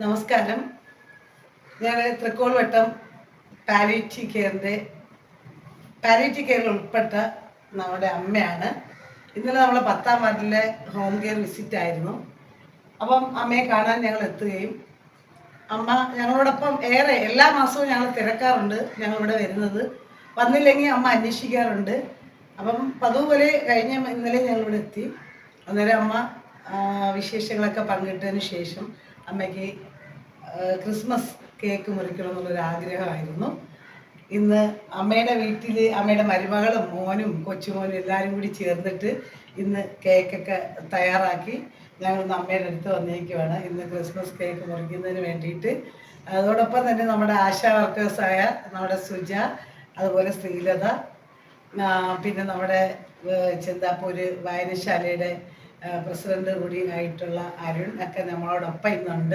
നമസ്കാരം. ഞാൻ തൃക്കോൾവട്ടം പാലിറ്റി കെയറിന്റെ പാലിറ്റി കെയറിൽ ഉൾപ്പെട്ട നമ്മുടെ അമ്മയാണ്. ഇന്നലെ നമ്മളെ പത്താം വാർഡിലെ ഹോം കെയർ വിസിറ്റ് ആയിരുന്നു. അപ്പം അമ്മയെ കാണാൻ ഞങ്ങൾ എത്തുകയും അമ്മ ഞങ്ങളോടൊപ്പം ഏറെ എല്ലാ മാസവും ഞങ്ങൾ തിരക്കാറുണ്ട് ഞങ്ങൾ ഇവിടെ വരുന്നത്. വന്നില്ലെങ്കിൽ അമ്മ അന്വേഷിക്കാറുണ്ട്. അപ്പം പതുപോലെ കഴിഞ്ഞ ഇന്നലെ ഞങ്ങളിവിടെ എത്തി. അന്നേരം അമ്മ വിശേഷങ്ങളൊക്കെ പങ്കിട്ടതിന് ശേഷം അമ്മയ്ക്ക് ക്രിസ്മസ് കേക്ക് മുറിക്കണം എന്നുള്ളൊരു ആഗ്രഹമായിരുന്നു ഇന്ന് അമ്മയുടെ വീട്ടിൽ അമ്മയുടെ മരുമകളും മോനും കൊച്ചുമോനും എല്ലാവരും കൂടി ചേർന്നിട്ട് ഇന്ന് കേക്കൊക്കെ തയ്യാറാക്കി ഞങ്ങൾ അമ്മയുടെ അടുത്ത് വന്നിരിക്കുവാണ് ഇന്ന് ക്രിസ്മസ് കേക്ക് മുറിക്കുന്നതിന് വേണ്ടിയിട്ട്. അതോടൊപ്പം തന്നെ നമ്മുടെ ആശാ വർക്കേഴ്സായ നമ്മുടെ സുജ അതുപോലെ ശ്രീലത പിന്നെ നമ്മുടെ ചെന്താപ്പൂര് വായനശാലയുടെ പ്രസിഡന്റ് കൂടി ആയിട്ടുള്ള അരുൺ ഒക്കെ നമ്മളോടൊപ്പം ഇന്നുണ്ട്.